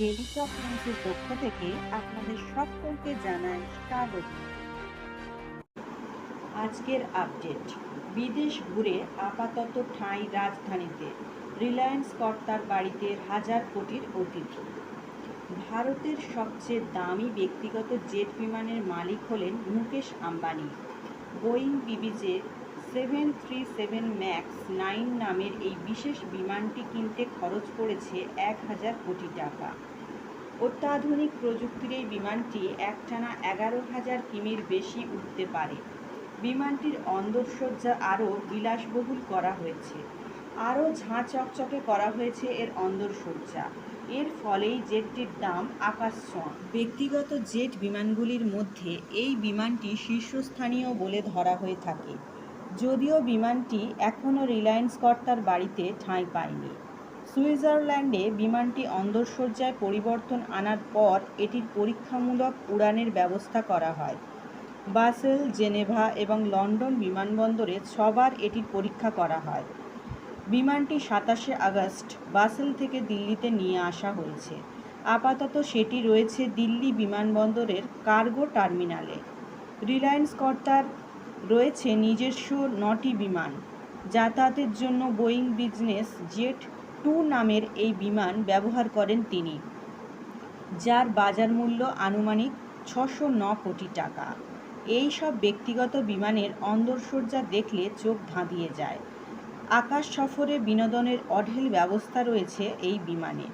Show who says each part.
Speaker 1: Teletalk নিউজের পক্ষ থেকে আপনাদের সকলকে জানাই স্বাগত। আজকের আপডেট, বিদেশ ঘুরে আপাতত ঠাঁই রাজধানীতে, রিলায়েন্স কর্তার বাড়িতে হাজার কোটির অতিথি। ভারতের সবচেয়ে দামি ব্যক্তিগত জেট বিমানের মালিক হলেন Mukesh Ambani. Boeing B B J seven three seven max nine নামের এই বিশেষ বিমানটি কিনতে খরচ পড়েছে এক হাজার কোটি টাকা। অত্যাধুনিক প্রযুক্তির এই বিমানটি একটানা এগারো হাজার কিমির বেশি উঠতে পারে। বিমানটির অন্দরসজ্জা আরও বিলাসবহুল করা হয়েছে। আরও ঝাঁ চকচকে করা হয়েছে এর অন্দরসজ্জা। এর ফলেই জেটটির দাম আকাশ ছোঁয়া ব্যক্তিগত জেট বিমানগুলির মধ্যে এই বিমানটি শীর্ষস্থানীয় বলে ধরা হয়ে থাকে। যদিও বিমানটি এখনও রিলায়েন্স কর্তার বাড়িতে ঠাঁই পায়নি। সুইজারল্যান্ডে বিমানটি অন্দরসজ্জায় পরিবর্তন আনার পর এটির পরীক্ষামূলক উড়ানের ব্যবস্থা করা হয়। বাসেল, জেনেভা এবং লন্ডন বিমানবন্দরে ছবার এটির পরীক্ষা করা হয়। বিমানটি সাতাশে আগস্ট বাসেল থেকে দিল্লিতে নিয়ে আসা হয়েছে। আপাতত সেটি রয়েছে দিল্লি বিমানবন্দরের কার্গো টার্মিনালে। রিলায়েন্স কর্তার রয়েছে নিজস্ব নটি বিমান। যাতায়াতের জন্য বোয়িং বিজনেস জেট টু নামের এই বিমান ব্যবহার করেন তিনি, যার বাজার মূল্য আনুমানিক ছশো ন কোটি টাকা। এই সব ব্যক্তিগত বিমানের অন্দরসজ্জা দেখলে চোখ ধাঁধিয়ে যায়। আকাশ সফরে বিনোদনের অঢেল ব্যবস্থা রয়েছে এই বিমানে।